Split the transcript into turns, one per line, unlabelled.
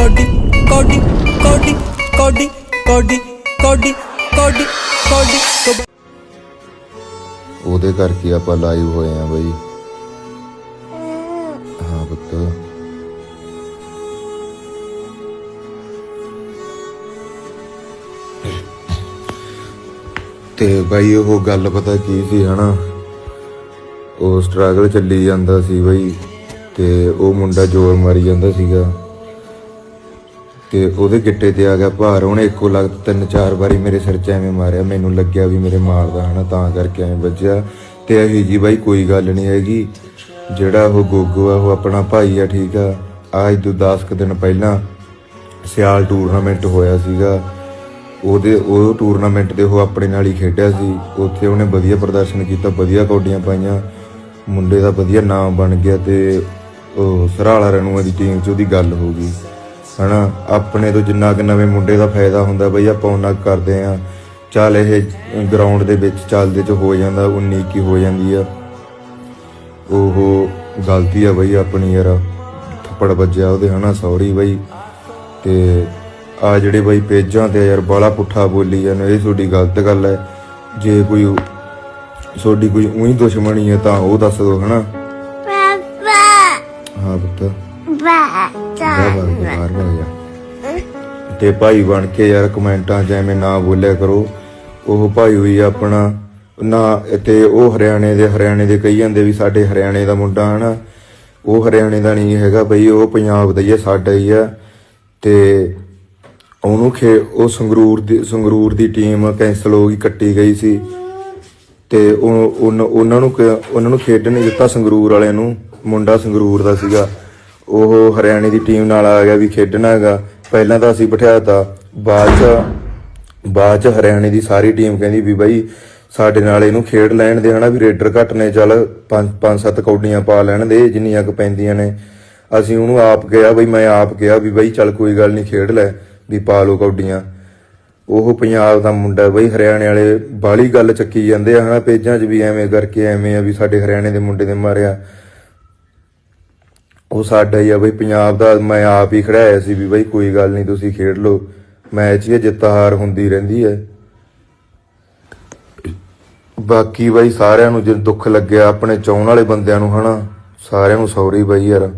Cody ਕੋਡੀ ਕੋਡੀ ਕੋਡੀ ਕੋਡੀ ਕੋਡੀ ਕੋਡੀ ਕੋਡੀ
ਉਹਦੇ ਕਰਕੇ ਆਪਾਂ ਲਾਈਵ ਹੋਏ ਆ ਬਈ। ਹਾਂ ਪੁੱਤ। ਤੇ ਬਾਈ ਉਹ ਗੱਲ ਪਤਾ ਕੀ ਸੀ ਹਨਾ? ਉਹ ਸਟਰਗਲ ਚੱਲੀ ਜਾਂਦਾ ਸੀ ਬਈ, ਤੇ ਉਹ ਮੁੰਡਾ ਜ਼ੋਰ ਮਾਰੀ ਜਾਂਦਾ ਸੀਗਾ। ਤੇ ਉਹਦੇ ਗਿੱਟੇ ਤੇ ਆ ਗਿਆ ਭਾਰ, ਉਹਨੇ ਇੱਕੋ ਲਗਤ ਤਿੰਨ ਚਾਰ ਵਾਰੀ ਮੇਰੇ ਸਿਰ 'ਚ ਐਵੇਂ ਮਾਰਿਆ, ਮੈਨੂੰ ਲੱਗਿਆ ਵੀ ਮੇਰੇ ਮਾਰਦਾ ਹਨਾ, ਤਾਂ ਕਰਕੇ ਐਵੇਂ ਵੱਜਿਆ। ਤੇ ਇਹੀ ਜੀ ਬਾਈ ਕੋਈ ਗੱਲ ਨਹੀਂ ਹੈਗੀ, ਜਿਹੜਾ ਉਹ ਗੋਗੋ ਆ, ਉਹ ਆਪਣਾ ਭਾਈ ਆ, ਠੀਕ ਆ। ਅੱਜ ਤੋਂ 10 ਕੁ ਦਿਨ ਪਹਿਲਾਂ ਸਿਆਲ ਟੂਰਨਾਮੈਂਟ ਹੋਇਆ ਸੀਗਾ। ਉਹਦੇ, ਉਹ ਟੂਰਨਾਮੈਂਟ ਦੇ ਉਹ ਆਪਣੇ ਨਾਲ ਹੀ ਖੇਡਿਆ ਸੀ। ਉੱਥੇ ਉਹਨੇ ਵਧੀਆ ਪ੍ਰਦਰਸ਼ਨ ਕੀਤਾ, ਵਧੀਆ ਕੌਡੀਆਂ ਪਾਈਆਂ। ਮੁੰਡੇ ਦਾ ਵਧੀਆ ਨਾਮ ਬਣ ਗਿਆ ਤੇ ਉਹ ਸਰਾਲਾ ਰਣੂਆ ਦੀ ਟੀਮ 'ਚ ਉਹਦੀ ਗੱਲ ਹੋ ਗਈ। ਹਨਾ ਆਪਣੇ ਤੋਂ ਜਿੰਨਾ ਕਿ ਨਵੇਂ ਮੁੰਡੇ ਦਾ ਫਾਇਦਾ ਹੁੰਦਾ ਬਈ ਆਪਾਂ ਉਹਨਾਂ ਕਰਦੇ ਆ ਚੱਲ ਇਹ ਗਰਾਊਂਡ ਦੇ ਵਿੱਚ ਚੱਲਦੇ ਚ ਹੋ ਜਾਂਦਾ 19 ਕੀ ਹੋ ਜਾਂਦੀ ਆ। ਉਹ ਗਲਤੀ ਆ ਬਈ ਆਪਣੀ ਯਾਰ ਥੱਪੜ ਵੱਜਿਆ ਉਹਦੇ ਹਨਾ ਸੌਰੀ ਬਈ। ਤੇ ਆ ਜਿਹੜੇ ਬਈ ਪੇਜਾਂ ਤੇ ਯਾਰ ਬਾਲਾ ਪੁੱਠਾ ਬੋਲੀ ਜਾਂਦੇ ਇਹ ਤੁਹਾਡੀ ਗਲਤ ਗੱਲ ਹੈ। ਜੇ ਕੋਈ ਤੁਹਾਡੀ ਕੋਈ ਉਹੀ ਦੁਸ਼ਮਣੀ ਹੈ ਤਾਂ ਉਹ ਦੱਸ ਦਿਓ ਹਨਾ। ਹਾਂ ਪੁੱਤ। ਤੇ ਭਾਈ ਬਣ ਕੇ ਯਾਰ ਕਮੈਂਟਾਂ 'ਚ ਐਵੇਂ ਨਾ ਬੋਲਿਆ ਕਰੋ ਉਹ ਭਾਈ ਹੋਈ ਆਪਣਾ ਨਾ ਤੇ ਉਹ ਹਰਿਆਣੇ ਦੇ ਹਰਿਆਣੇ ਦੇ ਕਹੀ ਜਾਂਦੇ ਵੀ ਸਾਡੇ ਹਰਿਆਣੇ ਦਾ ਮੁੰਡਾ ਹਨਾ ਉਹ ਹਰਿਆਣੇ ਦਾ ਨਹੀਂ ਹੈਗਾ ਬਈ ਉਹ ਪੰਜਾਬ ਦਾ ਹੀ ਹੈ ਸਾਡਾ ਹੀ ਆ। ਤੇ ਉਹਨੂੰ ਖੇ ਉਹ ਸੰਗਰੂਰ ਦੀ ਸੰਗਰੂਰ ਦੀ ਟੀਮ ਕੈਂਸਲ ਹੋ ਗਈ ਕੱਟੀ ਗਈ ਸੀ। ਤੇ ਉਹ ਉਹਨਾਂ ਨੂੰ ਉਹਨਾਂ ਨੂੰ ਖੇਡਣ ਨਹੀਂ ਦਿੱਤਾ ਸੰਗਰੂਰ ਵਾਲਿਆਂ ਨੂੰ ਮੁੰਡਾ ਸੰਗਰੂਰ ਦਾ ਸੀਗਾ। ਉਹ ਹਰਿਆਣੇ ਦੀ ਟੀਮ ਨਾਲ ਆ ਗਿਆ ਵੀ ਖੇਡਣਾ ਹੈਗਾ। ਪਹਿਲਾਂ ਤਾਂ ਅਸੀਂ ਬਿਠਾਇਆ ਬਾਅਦ ਚ ਬਾਅਦ ਚ ਹਰਿਆਣੇ ਦੀ ਸਾਰੀ ਟੀਮ ਕਹਿੰਦੀ ਵੀ ਬਾਈ ਸਾਡੇ ਨਾਲ ਇਹਨੂੰ ਖੇਡ ਲੈਣ ਦੇ ਹਨਾ, ਵੀ ਰੇਡਰ ਘੱਟ ਨੇ, ਚੱਲ ਪੰਜ ਪੰਜ, ਸੱਤ ਕੌਡੀਆਂ ਪਾ ਲੈਣ ਦੇ, ਜਿੰਨੀਆਂ ਕੁ ਪੈਂਦੀਆਂ ਨੇ। ਅਸੀਂ ਉਹਨੂੰ ਆਪ ਕਿਹਾ, ਬਈ ਮੈਂ ਆਪ ਕਿਹਾ ਵੀ ਬਾਈ ਚੱਲ ਕੋਈ ਗੱਲ ਨਹੀਂ ਖੇਡ ਲੈ, ਵੀ ਪਾ ਲੋ ਕੌਡੀਆਂ। ਉਹ ਪੰਜਾਬ ਦਾ ਮੁੰਡਾ ਬਈ, ਹਰਿਆਣੇ ਵਾਲੇ ਬਾਲੀ ਗੱਲ ਚੱਕੀ ਜਾਂਦੇ ਆ ਹਨਾ, ਪੇਜਾਂ 'ਚ ਵੀ ਐਵੇਂ ਕਰਕੇ ਐਵੇਂ ਆ ਵੀ ਸਾਡੇ ਹਰਿਆਣੇ ਦੇ ਮੁੰਡੇ ਨੇ ਮਾਰਿਆ। ਉਹ ਸਾਡਾ ਹੀ ਆ ਬਈ ਪੰਜਾਬ ਦਾ ਮੈਂ ਆਪ ਹੀ ਖੜਾਇਆ ਸੀ ਵੀ ਬਈ ਕੋਈ ਗੱਲ ਨਹੀਂ ਤੁਸੀਂ ਖੇਡ ਲਓ। ਮੈਚ ਹੀ ਆ, ਜਿੱਤ ਹਾਰ ਹੁੰਦੀ ਰਹਿੰਦੀ ਹੈ। ਬਾਕੀ ਬਾਈ ਸਾਰਿਆਂ ਨੂੰ ਜੇ ਦੁੱਖ ਲੱਗਿਆ ਆਪਣੇ ਚਾਹਣ ਵਾਲੇ ਬੰਦਿਆਂ ਨੂੰ ਹਨਾ ਸਾਰਿਆਂ ਨੂੰ ਸੌਰੀ ਬਾਈ ਯਾਰ।